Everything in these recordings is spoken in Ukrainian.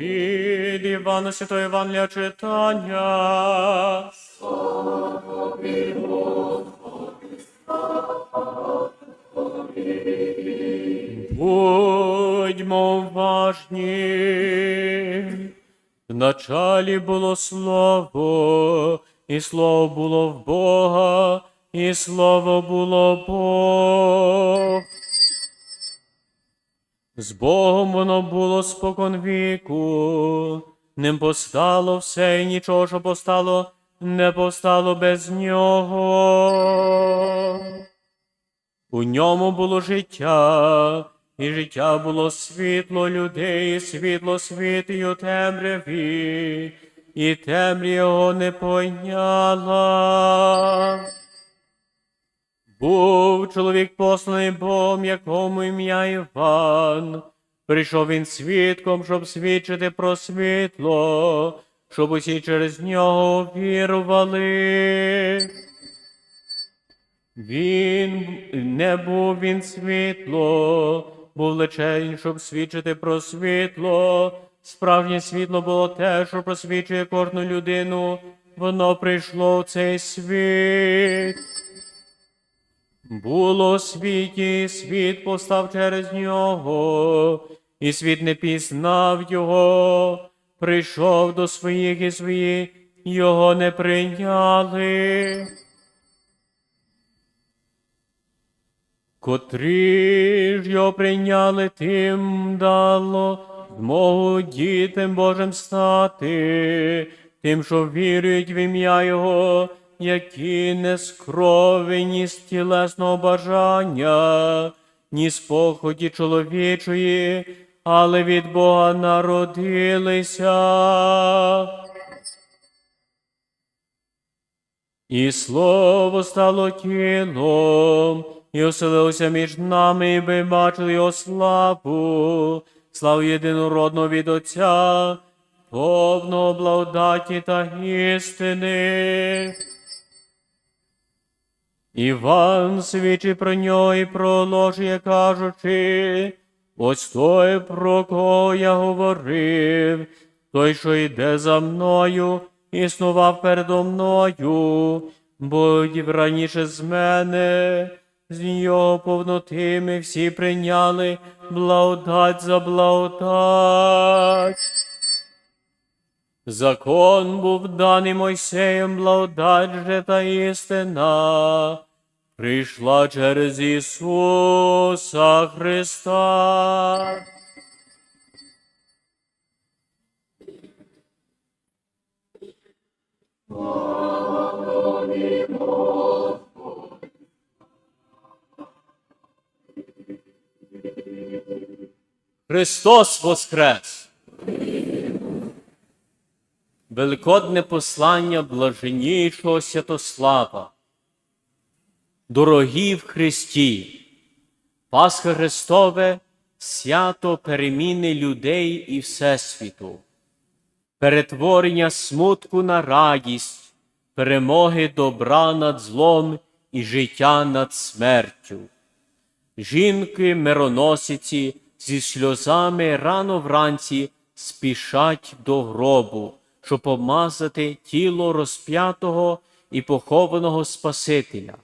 Від Івана Святого Євангелія читання. Будьмо уважні. В началі було слово, і слово було в Бога, і слово було Бог. З Богом воно було спокон віку, ним постало все, і нічого, що постало, не постало без нього. У ньому було життя, і життя було світло людей, світло світи у темряві, і темря його не пойняла. Був чоловік посланий Богом, якому ім'я Іван. Прийшов він свідком, щоб свідчити про світло, щоб усі через нього вірували. Він не був він світло, був лише, щоб свідчити про світло. Справжнє світло було те, що просвічує кожну людину. Воно прийшло в цей світ. Було світі, світ постав через нього, і світ не пізнав його, прийшов до своїх і свої його не прийняли. Котрі ж його прийняли, тим дало змогу дітям Божим стати, тим, що вірують в ім'я Його, які не з крові, ні з тілесного бажання, ні з поході чоловічої, але від Бога народилися. І слово стало тілом, і оселилося між нами, і ми бачили його славу, славу єдинородного від Отця, повного благодаті та істини. Іван свідчить про нього і проложує, кажучи, ось той, про кого я говорив, той, що йде за мною, існував передо мною, бо раніше з мене, з його повноти ми всі прийняли благодать за благодать. Закон був даний Мойсеєм, благодать же та істина, прийшла через Ісуса Христа. Христос Воскрес! Великодне послання блаженнішого Святослава. Дорогі в Христі, Пасха Христове свято переміни людей і Всесвіту, перетворення смутку на радість, перемоги добра над злом і життя над смертю. Жінки мироносиці зі сльозами рано вранці спішать до гробу, щоб помазати тіло розп'ятого і похованого Спасителя.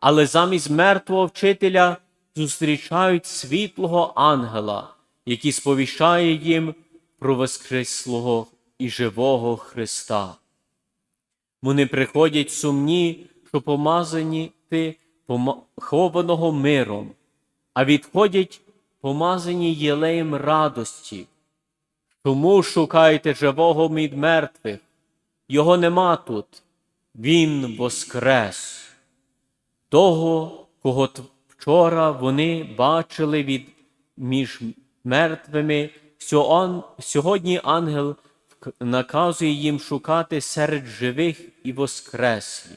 Але замість мертвого вчителя зустрічають світлого ангела, який сповіщає їм про воскреслого і живого Христа. Вони приходять сумні, що помазані ти похованого миром, а відходять помазані єлеєм радості. Тому шукайте живого від мертвих. Його нема тут. Він воскрес. Того, кого вчора вони бачили від між мертвими, сьогодні ангел наказує їм шукати серед живих і воскреслі.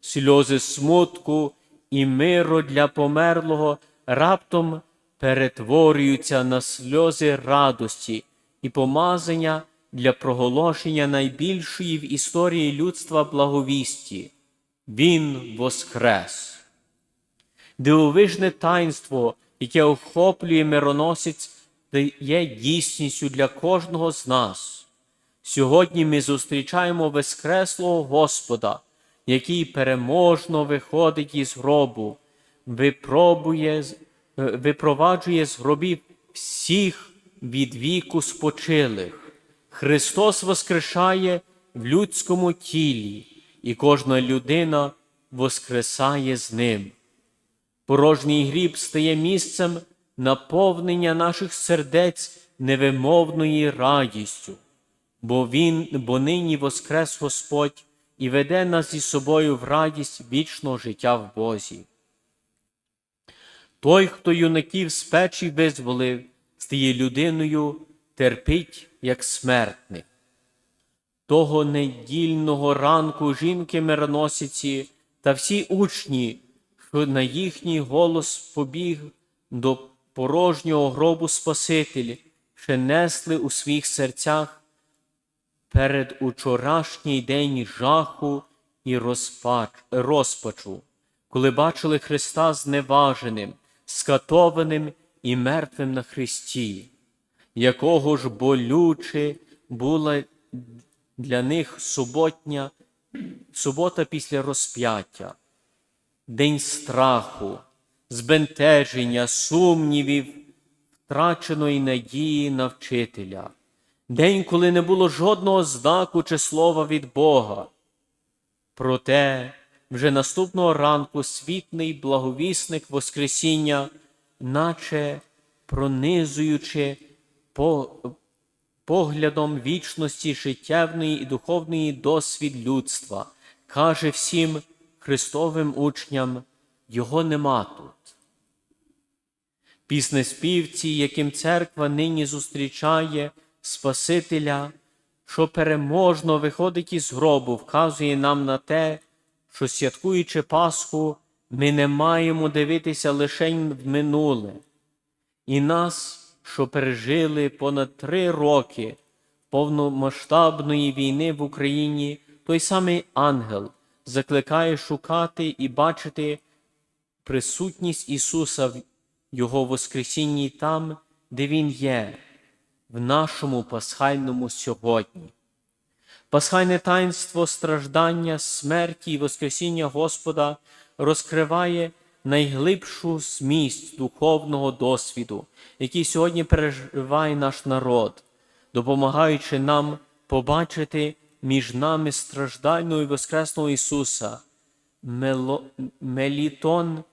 Сльози смутку і миру для померлого раптом перетворюються на сльози радості і помазання для проголошення найбільшої в історії людства благовісті. Він воскрес. Дивовижне таїнство яке охоплює мироносець є дійсністю для кожного з нас. Сьогодні ми зустрічаємо Воскреслого Господа, який переможно виходить із гробу, випробує, е, випроваджує з гробів всіх від віку спочилих. Христос воскрешає в людському тілі, і кожна людина воскресає з ним. Порожній гріб стає місцем наповнення наших сердець невимовною радістю, бо Він, бо нині воскрес Господь і веде нас зі собою в радість вічного життя в Бозі. Той, хто юнаків з печі визволив, стає людиною, терпить, як смертник. Того недільного ранку жінки мироносиці та всі учні, що на їхній голос побіг до порожнього гробу Спаситель, ще несли у своїх серцях перед учорашній день жаху і розпач, розпачу, коли бачили Христа зневаженим, скатованим і мертвим на Христі, якого ж болюче була для них суботня, субота після розп'яття, день страху, збентеження, сумнівів, втраченої надії на вчителя, день, коли не було жодного знаку чи слова від Бога. Проте вже наступного ранку світний благовісник Воскресіння, наче пронизуючи по, поглядом вічності життєвної і духовної досвід людства, каже всім Христовим учням, його нема тут. Піснеспівці, яким церква нині зустрічає Спасителя, що переможно виходить із гробу, вказує нам на те, що святкуючи Пасху, ми не маємо дивитися лише в минуле. І нас, що пережили понад три роки повномасштабної війни в Україні, той самий ангел закликає шукати і бачити присутність Ісуса в Його Воскресінні там, де Він є, в нашому пасхальному сьогодні. Пасхальне таїнство страждання, смерті і Воскресіння Господа розкриває найглибшу зміст духовного досвіду, який сьогодні переживає наш народ, допомагаючи нам побачити між нами страждального і Воскресного Ісуса, Мело... Мелітон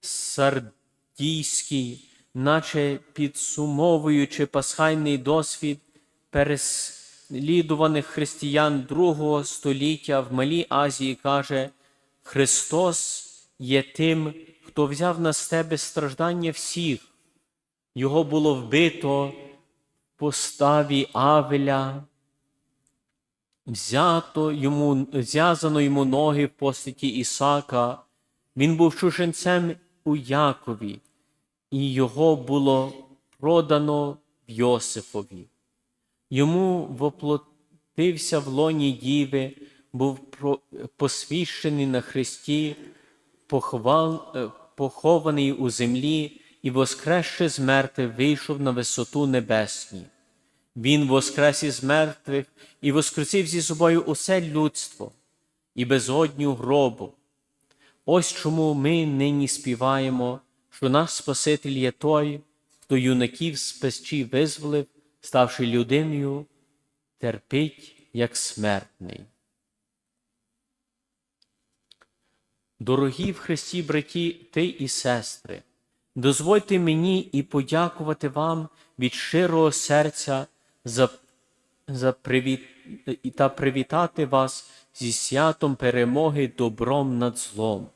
Сардійський, наче підсумовуючи пасхальний досвід переслідуваних християн другого століття в Малій Азії, каже: Христос є тим, хто взяв на себе страждання всіх. Його було вбито в поставі Авеля, взято йому, зв'язано йому ноги в постаті Ісака. Він був чужинцем у Якові, і його було продано в Йосифові. Йому воплотився в лоні діви, був посвящений на Христі, похвал, е, похований у землі і, воскресши з мертвих, вийшов на висоту небесні. Він воскрес із мертвих і воскресив зі собою усе людство і безодню гробу. Ось чому ми нині співаємо, що наш Спаситель є той, хто юнаків з печі визволив, ставши людиною, терпить як смертний. Дорогі в Христі, браті ти і сестри, дозвольте мені і подякувати вам від щирого серця за, за привіт, та привітати вас зі святом перемоги добром над злом,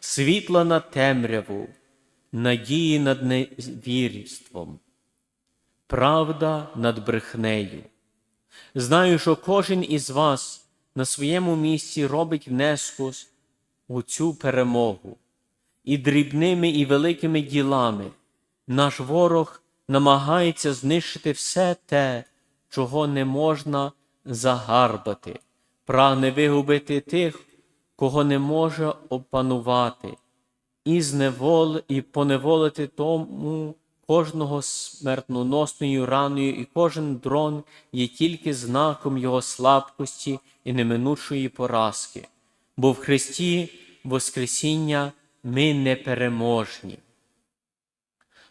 світла над темряву, надії над невірством, правда над брехнею. Знаю, що кожен із вас на своєму місці робить внеску у цю перемогу. І дрібними і великими ділами наш ворог намагається знищити все те, чого не можна загарбати, прагне вигубити тих, кого не може опанувати, і зневол, і поневолити тому кожного смертноносною раною, і кожен дрон є тільки знаком його слабкості і неминучої поразки. Бо в Христі Воскресіння ми непереможні.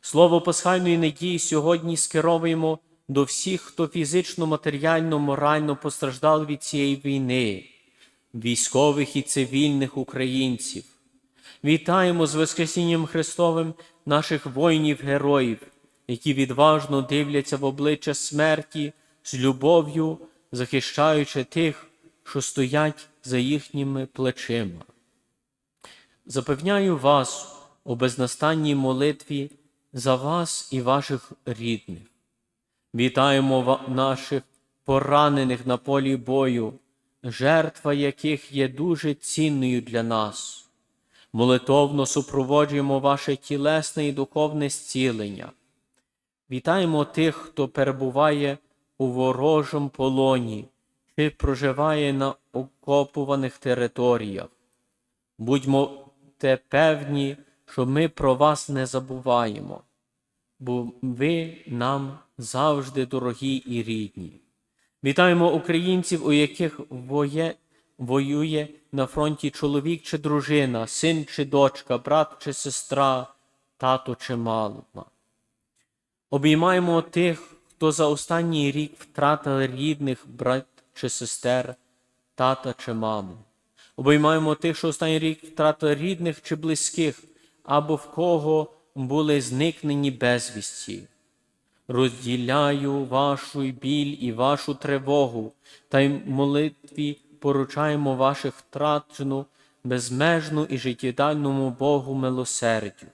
Слово пасхальної надії сьогодні скеровуємо до всіх, хто фізично, матеріально, морально постраждав від цієї війни, військових і цивільних українців. Вітаємо з Воскресінням Христовим наших воїнів-героїв, які відважно дивляться в обличчя смерті з любов'ю, захищаючи тих, що стоять за їхніми плечима. Запевняю вас у безнастанній молитві за вас і ваших рідних. Вітаємо наших поранених на полі бою, жертва яких є дуже цінною для нас. Молитовно супроводжуємо ваше тілесне і духовне зцілення. Вітаємо тих, хто перебуває у ворожому полоні чи проживає на окопуваних територіях. Будьмо те певні, що ми про вас не забуваємо, бо ви нам завжди дорогі і рідні. Вітаємо українців, у яких воє, воює на фронті чоловік чи дружина, син чи дочка, брат чи сестра, тато чи мама. Обіймаємо тих, хто за останній рік втратив рідних брат чи сестер, тата чи маму. Обіймаємо тих, що останній рік втратили рідних чи близьких, або в кого були зникнені безвісті. Розділяю вашу біль і вашу тривогу, та й молитві поручаємо ваших втрачену, безмежну і життєдальному Богу милосердю.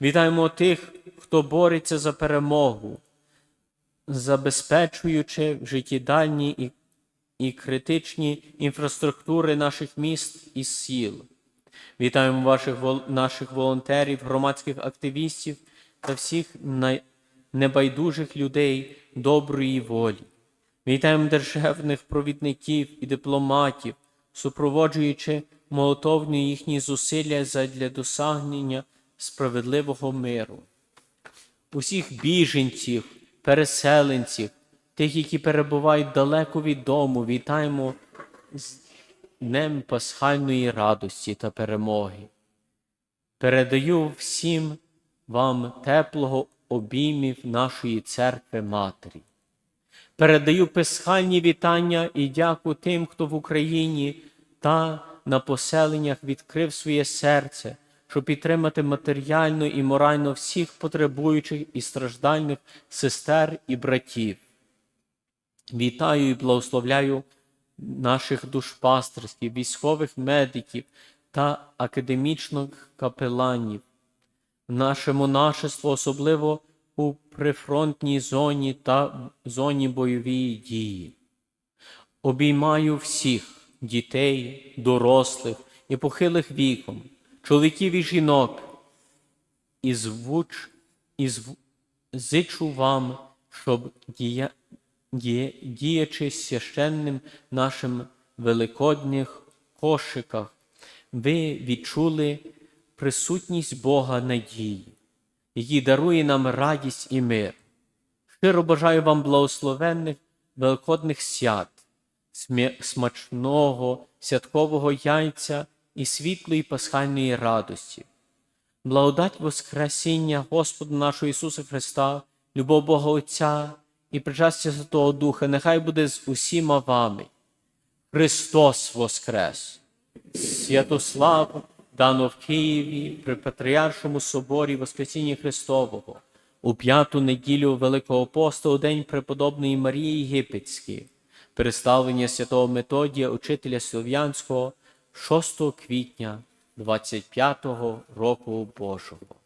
Вітаємо тих, хто бореться за перемогу, забезпечуючи життєдальні і, і критичні інфраструктури наших міст і сіл. Вітаємо ваших наших волонтерів, громадських активістів та всіх небайдужих людей доброї волі. Вітаємо державних провідників і дипломатів, супроводжуючи молотовні їхні зусилля задля досягнення справедливого миру. Усіх біженців, переселенців, тих, які перебувають далеко від дому, вітаємо з Днем пасхальної радості та перемоги. Передаю всім вам теплого обіймів нашої церкви Матері. Передаю пасхальні вітання і дяку тим, хто в Україні та на поселеннях відкрив своє серце, щоб підтримати матеріально і морально всіх потребуючих і страждальних сестер і братів. Вітаю і благословляю наших душпастерських, військових медиків та академічних капеланів, наше монашество, особливо у прифронтній зоні та зоні бойової дії. Обіймаю всіх дітей, дорослих і похилих віком, чоловіків і жінок, і звуч, і зв... зичу вам, щоб дія... діячи священним нашим великодніх кошиках, ви відчули присутність Бога надії, який дарує нам радість і мир. Щиро бажаю вам благословенних великодних свят, смачного святкового яйця і світлої пасхальної радості. Благодать Воскресіння Господа нашого Ісуса Христа, любов Бога Отця і причастя Святого Духа, нехай буде з усіма вами. Христос Воскрес! Святослав дано в Києві при Патріаршому соборі Воскресіння Христового у п'яту неділю Великого посту у день преподобної Марії Єгипетської, переставлення святого Методія, учителя Слов'янського 6 квітня 25-го року Божого.